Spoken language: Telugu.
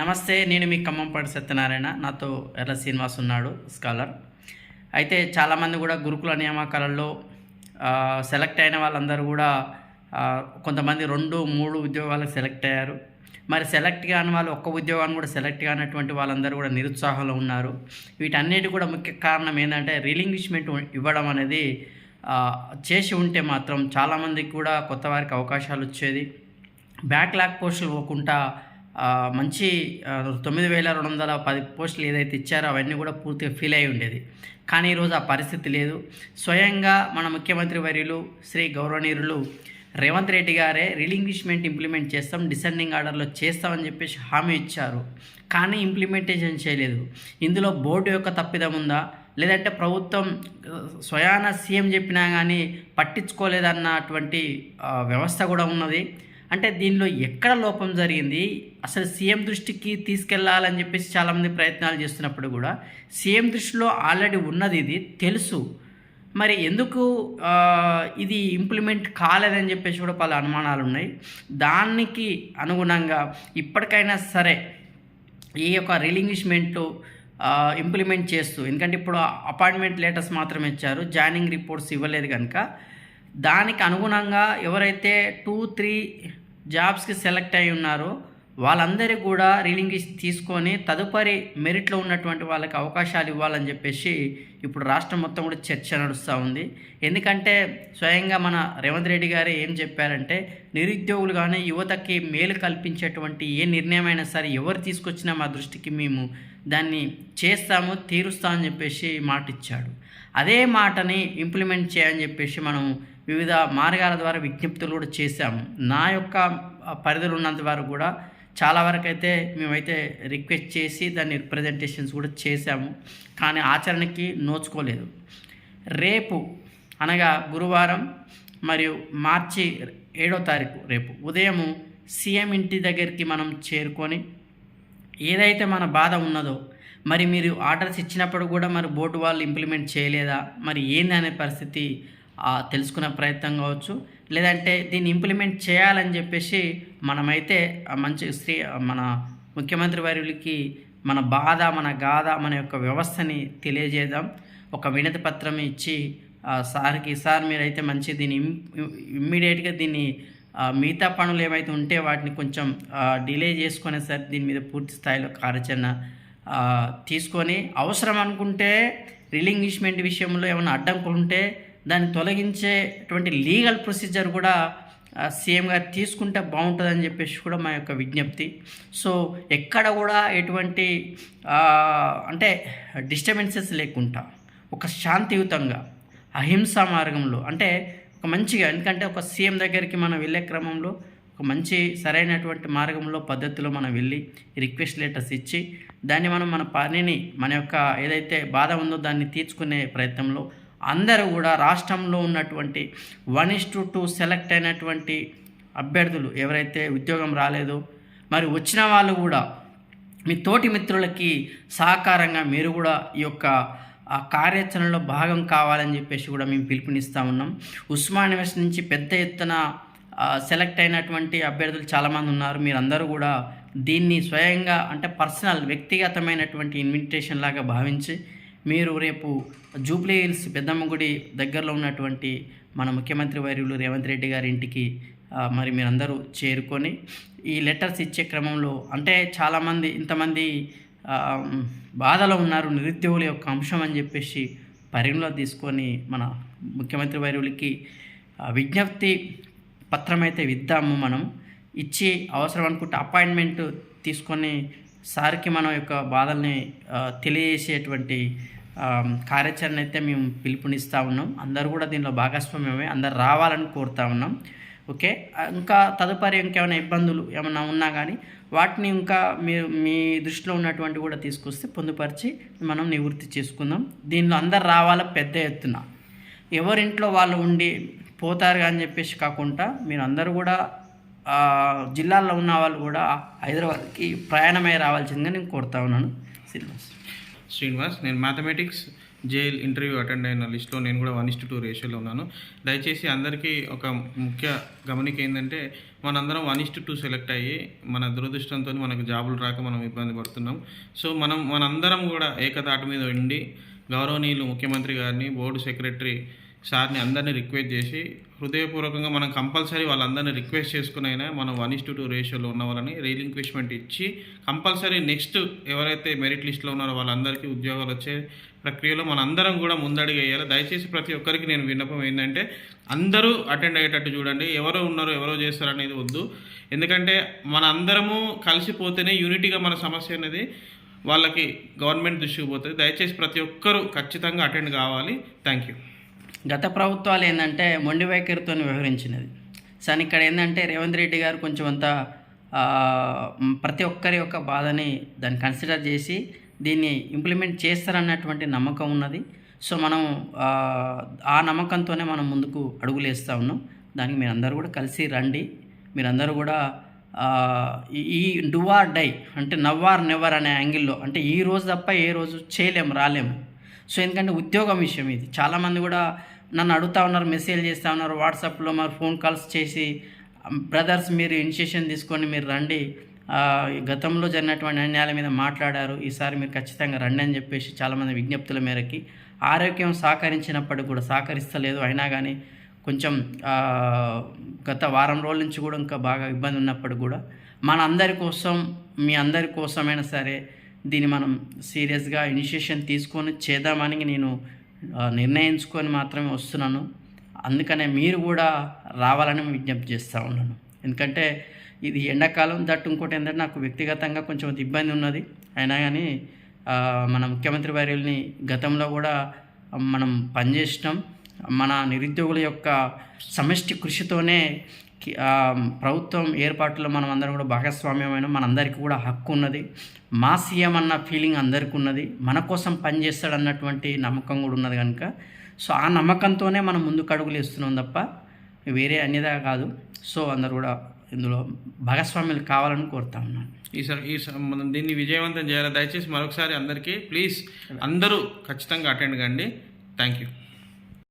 నమస్తే నేను మీ ఖమ్మంపాటి సత్యనారాయణ నాతో ఎర్ర శ్రీనివాస్ ఉన్నాడు స్కాలర్. అయితే చాలామంది కూడా గురుకుల నియామకాలలో సెలెక్ట్ అయిన వాళ్ళందరూ కూడా కొంతమంది రెండు మూడు ఉద్యోగాలకు సెలెక్ట్ అయ్యారు. మరి సెలెక్ట్ కాని వాళ్ళు ఒక్క ఉద్యోగాన్ని కూడా సెలెక్ట్ కానటువంటి వాళ్ళందరూ కూడా నిరుత్సాహంలో ఉన్నారు. వీటన్నిటి కూడా ముఖ్య కారణం ఏంటంటే రిలింగ్విష్మెంట్ ఇవ్వడం అనేది చేసి ఉంటే మాత్రం చాలామందికి కూడా కొత్త వారికి అవకాశాలు వచ్చేది. బ్యాక్లాగ్ పోస్టులు పోకుండా మంచి తొమ్మిది వేల రెండు వందల పది పోస్టులు ఏదైతే ఇచ్చారో అవన్నీ కూడా పూర్తిగా ఫీల్ అయి ఉండేది. కానీ ఈరోజు ఆ పరిస్థితి లేదు. స్వయంగా మన ముఖ్యమంత్రి వర్యులు శ్రీ గౌరవనీయులు రేవంత్ రెడ్డి గారే రిలింగ్విష్మెంట్ ఇంప్లిమెంట్ చేస్తాం డిసెండింగ్ ఆర్డర్లో చేస్తామని చెప్పేసి హామీ ఇచ్చారు. కానీ ఇంప్లిమెంటేషన్ చేయలేదు. ఇందులో బోర్డు యొక్క తప్పిదం ఉందా? లేదంటే ప్రభుత్వం స్వయాన సీఎం చెప్పినా కానీ పట్టించుకోలేదన్నటువంటి వ్యవస్థ కూడా ఉన్నది. అంటే దీనిలో ఎక్కడ లోపం జరిగింది? అసలు సీఎం దృష్టికి తీసుకెళ్ళాలని చెప్పేసి చాలామంది ప్రయత్నాలు చేస్తున్నప్పుడు కూడా సీఎం దృష్టిలో ఆల్రెడీ ఉన్నది ఇది తెలుసు. మరి ఎందుకు ఇది ఇంప్లిమెంట్ కాలేదని చెప్పేసి కూడా పలు అనుమానాలు ఉన్నాయి. దానికి అనుగుణంగా ఇప్పటికైనా సరే ఈ యొక్క రిలింగ్విష్మెంట్లు ఇంప్లిమెంట్ చేస్తూ ఎందుకంటే ఇప్పుడు అపాయింట్మెంట్ లెటర్స్ మాత్రమే ఇచ్చారు జాయినింగ్ రిపోర్ట్స్ ఇవ్వలేదు కనుక దానికి అనుగుణంగా ఎవరైతే టూ త్రీ జాబ్స్కి సెలెక్ట్ అయి ఉన్నారో. వాళ్ళందరూ కూడా రీలింగ్ తీసుకొని తదుపరి మెరిట్లో ఉన్నటువంటి వాళ్ళకి అవకాశాలు ఇవ్వాలని చెప్పేసి ఇప్పుడు రాష్ట్రం మొత్తం కూడా చర్చ నడుస్తూ ఉంది. ఎందుకంటే స్వయంగా మన రేవంత్ రెడ్డి గారు ఏం చెప్పారంటే నిరుద్యోగులు కానీ యువతకి మేలు కల్పించేటువంటి ఏ నిర్ణయమైనా సరే ఎవరు తీసుకొచ్చినా మా దృష్టికి మేము దాన్ని చేస్తాము తీరుస్తామని చెప్పేసి మాట ఇచ్చాడు అదే మాటని ఇంప్లిమెంట్ చేయని చెప్పేసి మనం వివిధ మార్గాల ద్వారా విజ్ఞప్తులు కూడా చేశాము. నా యొక్క పరిధిలో ఉన్నంత వరకు కూడా చాలా వరకు అయితే మేమైతే రిక్వెస్ట్ చేసి దాన్ని రిప్రజెంటేషన్స్ కూడా చేశాము. కానీ ఆచరణకి నోచుకోలేదు. రేపు అనగా గురువారం మరియు మార్చి ఏడో తారీఖు రేపు ఉదయము సీఎం ఇంటి దగ్గరికి మనం చేరుకొని ఏదైతే మన బాధ ఉన్నదో మరి మీరు ఆర్డర్స్ ఇచ్చినప్పుడు కూడా మరి బోర్డు వాళ్ళు ఇంప్లిమెంట్ చేయలేదా? మరి ఏంది అనే పరిస్థితి? తెలుసుకునే ప్రయత్నం కావచ్చు. లేదంటే దీన్ని ఇంప్లిమెంట్ చేయాలని చెప్పేసి మనమైతే మంచి శ్రీ మన ముఖ్యమంత్రి వారికి మన బాధ మన గాథ మన యొక్క వ్యవస్థని తెలియజేద్దాం. ఒక వినతి పత్రం ఇచ్చి సార్కి సార్ మీరైతే మంచి దీన్ని ఇమ్మీడియట్గా దీన్ని మిగతా పనులు ఏమైతే ఉంటే వాటిని కొంచెం డిలే చేసుకునే సార్ దీని మీద పూర్తి స్థాయిలో కార్యాచరణ తీసుకొని అవసరం అనుకుంటే రిలింగ్విష్మెంట్ విషయంలో ఏమైనా అడ్డంకులు ఉంటే దాన్ని తొలగించేటువంటి లీగల్ ప్రొసీజర్ కూడా ఆ, సీఎం గారు తీసుకుంటే బాగుంటుందని చెప్పేసి కూడా మా యొక్క విజ్ఞప్తి. సో ఎక్కడ కూడా ఎటువంటి అంటే డిస్టర్బెన్సెస్ లేకుండా ఒక శాంతియుతంగా అహింసా మార్గంలో అంటే ఒక మంచిగా ఎందుకంటే ఒక సీఎం దగ్గరికి మనం వెళ్ళే క్రమంలో ఒక మంచి సరైనటువంటి మార్గంలో పద్ధతిలో మనం వెళ్ళి రిక్వెస్ట్ లెటర్స్ ఇచ్చి దాన్ని మనం మన పనిని మన యొక్క ఏదైతే బాధ ఉందో దాన్ని తీర్చుకునే ప్రయత్నంలో అందరూ కూడా రాష్ట్రంలో ఉన్నటువంటి one is to two select అయినటువంటి అభ్యర్థులు ఎవరైతే ఉద్యోగం రాలేదో మరి వచ్చిన వాళ్ళు కూడా మీ తోటి మిత్రులకి సహకారంగా మీరు కూడా ఈ యొక్క ఆ కార్యాచరణలో భాగం కావాలని చెప్పేసి కూడా మేము పిలుపునిస్తూ ఉన్నాం. ఉస్మాన్ యూనివర్సిటీ నుంచి పెద్ద ఎత్తున సెలెక్ట్ అయినటువంటి అభ్యర్థులు చాలామంది ఉన్నారు. మీరందరూ కూడా దీన్ని స్వయంగా అంటే పర్సనల్ వ్యక్తిగతమైనటువంటి ఇన్విటేషన్ లాగా భావించి మీరు రేపు జూబ్లీ హిల్స్ పెద్దమ్మ గుడి దగ్గరలో ఉన్నటువంటి మన ముఖ్యమంత్రి వర్యులు రేవంత్ రెడ్డి గారి ఇంటికి మరి మీరందరూ చేరుకొని ఈ లెటర్స్ ఇచ్చే క్రమంలో అంటే చాలామంది ఇంతమంది బాధలో ఉన్నారు నిరుద్యోగుల యొక్క అంశం అని చెప్పేసి పరిగణలో తీసుకొని మన ముఖ్యమంత్రి వర్యులకి విజ్ఞప్తి పత్రం అయితే ఇద్దాము మనం. ఇచ్చి అవసరం అనుకుంటే అపాయింట్మెంట్ తీసుకొని సార్కి మనం యొక్క బాధల్ని తెలియజేసేటువంటి కార్యాచరణ అయితే మేము పిలుపునిస్తూ ఉన్నాం. అందరూ కూడా దీనిలో భాగస్వామ్యమే. అందరు రావాలని కోరుతా ఉన్నాం. ఓకే? ఇంకా తదుపరి ఇంకేమైనా ఇబ్బందులు ఏమైనా ఉన్నా కానీ వాటిని ఇంకా మీరు మీ దృష్టిలో ఉన్నటువంటి కూడా తీసుకొస్తే పొందుపరిచి మనం నివృత్తి చేసుకుందాం. దీనిలో అందరు రావాలా? పెద్ద ఎత్తున. ఎవరింట్లో వాళ్ళు ఉండి పోతారు అని చెప్పేసి కాకుండా మీరు అందరూ కూడా జిల్లాల్లో ఉన్న వాళ్ళు కూడా హైదరాబాద్కి ప్రయాణమై రావాల్సిందిగా నేను కోరుతా ఉన్నాను. శ్రీనివాస్ శ్రీనివాస్. నేను మ్యాథమెటిక్స్ జైల్ ఇంటర్వ్యూ అటెండ్ అయిన లిస్ట్లో నేను కూడా వన్ ఇస్టు టూ రేషియోలో ఉన్నాను. దయచేసి అందరికీ ఒక ముఖ్య గమనిక ఏంటంటే మనందరం వన్ ఇస్ టూ సెలెక్ట్ అయ్యి మన దురదృష్టంతో మనకు జాబులు రాక మనం ఇబ్బంది పడుతున్నాం. సో మనం మనందరం కూడా ఏకతాటి మీద ఉండి గౌరవనీయులు ముఖ్యమంత్రి గారిని బోర్డు సెక్రటరీ సార్ని అందరినీ రిక్వెస్ట్ చేసి హృదయపూర్వకంగా మనం కంపల్సరీ వాళ్ళందరినీ రిక్వెస్ట్ చేసుకునైనా మనం వన్ ఇస్ టు టూ రేషియోలో ఉన్న వాళ్ళని రీలింక్విష్మెంట్ ఇచ్చి కంపల్సరీ నెక్స్ట్ ఎవరైతే మెరిట్ లిస్ట్లో ఉన్నారో వాళ్ళందరికీ ఉద్యోగాలు వచ్చే ప్రక్రియలో మన అందరం కూడా ముందడుగు వేయాలి. దయచేసి ప్రతి ఒక్కరికి నేను విన్నపం ఏంటంటే అందరూ అటెండ్ అయ్యేటట్టు చూడండి. ఎవరో ఉన్నారో ఎవరో చేస్తారు అనేది వద్దు. ఎందుకంటే మన అందరము కలిసిపోతేనే యూనిటీగా మన సమస్య అనేది వాళ్ళకి గవర్నమెంట్ దృష్టికి పోతుంది. దయచేసి ప్రతి ఒక్కరూ ఖచ్చితంగా అటెండ్ కావాలి. థ్యాంక్ యూ గత ప్రభుత్వాలు ఏంటంటే మొండి వైఖరితో వ్యవహరించినది. కానీ ఇక్కడ ఏంటంటే రేవంత్ రెడ్డి గారు కొంచెం అంత ప్రతి ఒక్కరి యొక్క బాధని దాన్ని కన్సిడర్ చేసి దీన్ని ఇంప్లిమెంట్ చేస్తారన్నటువంటి నమ్మకం ఉన్నది. సో మనం ఆ, నమ్మకంతోనే మనం ముందుకు అడుగులేస్తూ ఉన్నాం. దానికి మీరందరూ కూడా కలిసి రండి. మీరందరూ కూడా ఈ- ఈ డూ ఆర్ డై అంటే నవ్వార్ నెవర్ అనే యాంగిల్లో అంటే ఈ రోజు తప్ప ఏ రోజు చేయలేము రాలేము సో ఎందుకంటే ఉద్యోగం విషయం ఇది. చాలామంది కూడా నన్ను అడుగుతా ఉన్నారు మెసేజ్ చేస్తూ ఉన్నారు వాట్సాప్లో మరి ఫోన్ కాల్స్ చేసి బ్రదర్స్ మీరు ఇనిషియేషన్ తీసుకొని మీరు రండి. గతంలో జరిగినటువంటి అన్యాయాల మీద మాట్లాడారు ఈసారి మీరు ఖచ్చితంగా రండి అని చెప్పేసి చాలామంది విజ్ఞప్తుల మేరకి ఆరోగ్యం సహకరించినప్పటికి కూడా సహకరిస్తలేదు. అయినా కానీ కొంచెం గత వారం రోజుల నుంచి కూడా ఇంకా బాగా ఇబ్బంది ఉన్నప్పుడు కూడా మన అందరి కోసం మీ అందరి కోసమైనా సరే దీన్ని మనం సీరియస్గా ఇనిషియేషన్ తీసుకొని చేద్దామని నేను నిర్ణయించుకొని మాత్రమే వస్తున్నాను. అందుకనే మీరు కూడా రావాలని విజ్ఞప్తి చేస్తూ ఉన్నాను. ఎందుకంటే ఇది ఎండాకాలం దట్టు ఇంకోటి ఏంటంటే నాకు వ్యక్తిగతంగా కొంచెం ఇబ్బంది ఉన్నది. అయినా కానీ మన ముఖ్యమంత్రి వర్యుల్ని గతంలో కూడా మనం పనిచేసినాం. మన నిరుద్యోగుల యొక్క సమష్టి కృషితోనే ప్రభుత్వం ఏర్పాట్లో మనం అందరం కూడా భాగస్వామ్యమైన మనందరికీ కూడా హక్కు ఉన్నది. మా సీఎం అన్న ఫీలింగ్ అందరికీ ఉన్నది. మన కోసం పనిచేస్తాడు అన్నటువంటి నమ్మకం కూడా ఉన్నది కనుక. సో ఆ నమ్మకంతోనే మనం ముందుకు అడుగులు వేస్తున్నాం తప్ప వేరే అన్యదా కాదు. సో అందరు కూడా ఇందులో భాగస్వామ్యులు కావాలని కోరుతా ఉన్నాను. ఈ స- ఈ మనం దీన్ని విజయవంతం చేయాలి. దయచేసి మరొకసారి అందరికీ ప్లీజ్ అందరూ ఖచ్చితంగా అటెండ్ కండి. Thank you.